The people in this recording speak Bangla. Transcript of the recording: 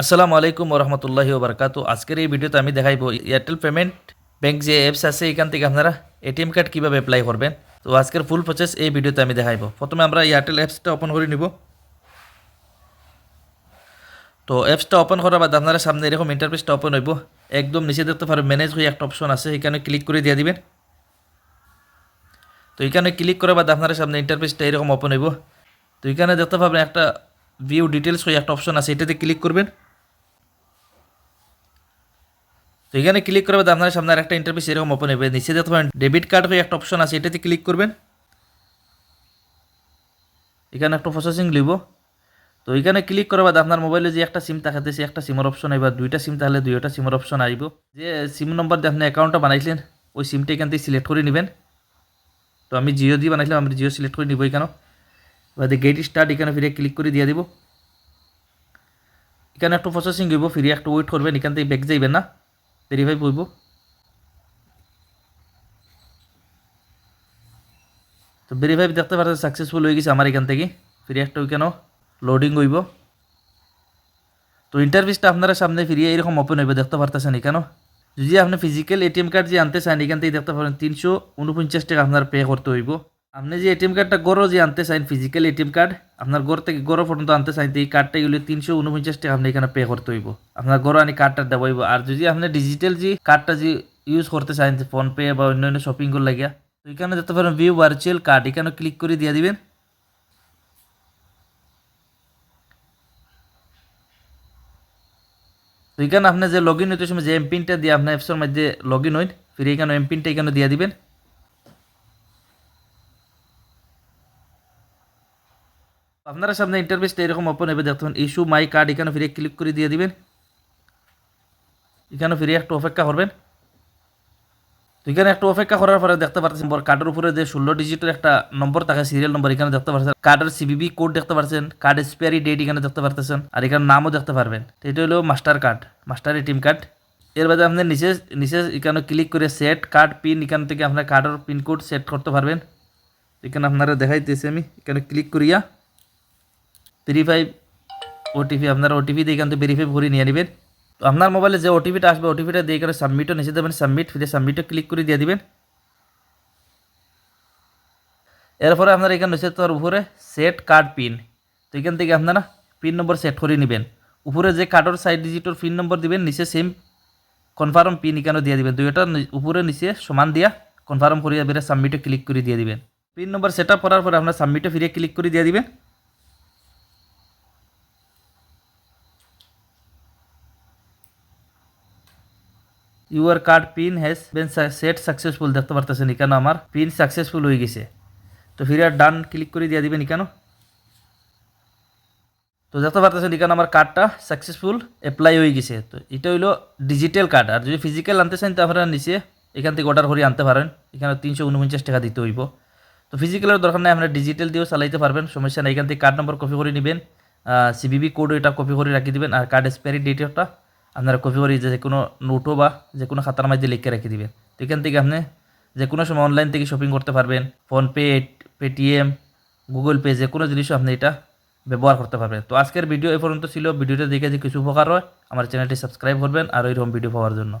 আসসালামু আলাইকুম রহমতুল্লাহি ওবরকাত। আজকের এই ভিডিওতে আমি দেখাইব এয়ারটেল পেমেন্ট ব্যাংক যে অ্যাপস আছে, এখান থেকে আপনারা এটিএম কার্ড কীভাবে অ্যাপ্লাই করবেন। তো আজকের ফুল প্রসেস এই ভিডিওতে আমি দেখাইব। প্রথমে আমরা এয়ারটেল অ্যাপসটা ওপেন করে নিব। তো অ্যাপসটা ওপেন করার বাদ আপনারা সামনে এরকম ইন্টারফেসটা ওপেন হইব। একদম নিচে দেখতে পারেন ম্যানেজ হয়ে একটা অপশন আছে, এখানে ক্লিক করে দিয়ে দিবেন। তো এখানে ক্লিক করার বাদ আপনারা সামনে ইন্টারফেসটা এরকম ওপেন হইব। তো এখানে দেখতে পাবেন একটা ভিউ ডিটেলস হয়ে একটা অপশন আছে, এটাতে ক্লিক করবেন। তো এখানে ক্লিক করবে আপনার সামনে একটা ইন্টারভিউ এরকম ওপেন হবে। নিচে দেখতে পারেন ডেবিট কার্ড হয়ে একটা অপশন আছে, এটাতে ক্লিক করবেন। এখানে একটা প্রসেসিং লিব। তো এখানে ক্লিক করার বাদ আপনার মোবাইলে যে একটা সিম থাকাতে সে একটা সিমের অপশন আইবা। দুইটা সিম তাহলে দুইটা সিমের অপশন আইব। যে সিম নম্বর দিয়ে আপনি অ্যাকাউন্টটা বানাইছিলেন ওই সিমটা এখান থেকে সিলেক্ট করে নেবেন। তো আমি জিও দিয়ে বানাইছিলাম আমি জিও সিলেক্ট করে নিব এখানে। এবার গেট স্টার্ট এখানে ফিরে ক্লিক করে দিয়ে দিব। এখানে একটু প্রসেসিং হইব ফিরে একটু ওয়েট করবেন, এখান থেকে ব্যাক যাইবেন না। ভেরিফাই করব তো ভেরিফাই দেখতে পাচ্ছেন সাকসেসফুল হয়ে গেছে আমার এখান থেকে। ফিরে একটা ওইখানেও লোডিং হইব। তো ইন্টারভিউসটা আপনারা সামনে ফিরিয়ে এরকম ওপেন হইবে, দেখতে পারতেছেন এখানেও। যদি আপনি ফিজিক্যাল এটিএম কার্ড যে আনতে চান, এখান থেকে দেখতে পারেন তিনশো উনপঞ্চাশ টাকা আপনার পে করতে হইব। আপনি যে এটিএম কার্ডটা গড়ও যে আনতে চান ফিজিক্যাল এটিএম কার্ড আপনার গড় থেকে গড় পর্যন্ত আনতে তো এই কার্ডটা এগুলো তিনশো উনপঞ্চাশ টাকা আপনি এখানে পে করতে হইব। আপনার গড় আনি কার্ডটা দেওয়া হইব। আর যদি আপনি ডিজিটাল যে কার্ডটা যে ইউজ করতে চান ফোনপে বা অন্যান্য শপিং করে লাগিয়া, তো এখানে দেখতে পারেন ভিউ ভার্চুয়াল কার্ড এখানে ক্লিক করে দিয়ে দিবেন। তো এখানে আপনি যে লগ ইন হইতে সময় যে এমপিনটা দিয়ে আপনার অ্যাপসের মধ্যে লগ ইন হইন, ফিরে এখানে এমপিনটা এখানে দিয়ে দিবেন। আপনারা সামনে ইন্টারফেসটা এরকম ওপেন হবে, দেখুন ইস্যু মাই কার্ড এখানে ফিরে ক্লিক করে দিয়ে দিবেন। এখানে ফিরে একটু অপেক্ষা করবেন। তো এখানে একটু অপেক্ষা করার পরে দেখতে পাচ্ছেন কার্ডের উপরে যে ষোলো ডিজিটের একটা নম্বর থাকে সিরিয়াল নম্বর এখানে দেখতে পাচ্ছেন কার্ডের সিবিবি কোড দেখতে পাচ্ছেন কার্ড এক্সপায়ারি ডেট এখানে দেখতে পারতেছেন, আর এখানে নামও দেখতে পারবেন। এটা হলো master card master ATM card এর বাদে আপনি নিচে নিচে এখানে ক্লিক করে সেট কার্ড পিন এখান থেকে আপনার কার্ডের পিন কোড সেট করতে পারবেন। এখানে আপনারা দেখাইতেছি আমি, এখানে ক্লিক করিয়া ভেরিফাই ওটিপি আপনার ওটিপি দিয়ে থেকে ভেরিফাই ভরে নিয়ে নেবেন। আপনার মোবাইলে যে ওটিপিটা আসবে ওটিপিটা দিয়ে এখানে সাবমিটও নিচে দেবেন সাবমিট ফিরে সাবমিটও ক্লিক করে দিয়ে দিবেন। এরপরে আপনার এখানে নিচে তোর উপরে সেট কার্ড পিন তো এখান থেকে আপনারা পিন নম্বর সেট করে নেবেন। উপরে যে কার্ডের সাইড ডিজিটের পিন নম্বর দিবেন, নিচে সেম কনফার্ম পিন এখানে দিয়ে দিবেন। দুইটা উপরে নিচে সমান দিয়া কনফার্ম করিয়া বেড়ে সাবমিটে ক্লিক করে দিয়ে দিবেন। পিন নম্বর সেট আপ করার পরে আপনার সাবমিটে ফিরে ক্লিক করে দিয়ে দিবেন। Your card pin has been set successful, দেখতে পারতেছেন কেন আমার? পিন সাকসেসফুল হয়ে গেছে। তো ফিরে ডান ক্লিক করে দিয়ে দিবেন এখানে তো দেখতে পারতেছেন এখানে আমার কার্ডটা সাকসেসফুল অ্যাপ্লাই হয়ে গেছে। তো এটা হইল ডিজিটাল কার্ড আর যদি ফিজিক্যাল আনতে চান তো আপনারা নিচে এখান থেকে অর্ডার করে আনতে পারেন। এখানে তিনশো উনপঞ্চাশ টাকা দিতে হইব। তো ফিজিক্যালের দরকার নেই, আপনারা ডিজিটাল দিয়েও চালাইতে পারবেন, সমস্যা নেই। এখান থেকে কার্ড নম্বর কপি করে নেবেন। সিবিবি কোড এটা কপি করে রাখি দিবেন, আর কার্ড এক্সপায়ারি ডেটটা আপনারা কপি করি যে কোনো নোটও বা যে কোনো খাতার মাধ্যমে লিখে রেখে দিবেন তো এখান থেকে আপনি যে কোনো সময় অনলাইন থেকে শপিং করতে পারবেন ফোনপে পেটিএম গুগল পে যে কোনো জিনিসও আপনি এটা ব্যবহার করতে পারবেন। তো আজকের ভিডিও এ পর্যন্ত ছিল। ভিডিওটা দেখে যে কিছু উপকার হয়, আমার চ্যানেলটি সাবস্ক্রাইব করবেন আর ওইরকম ভিডিও পাওয়ার জন্য।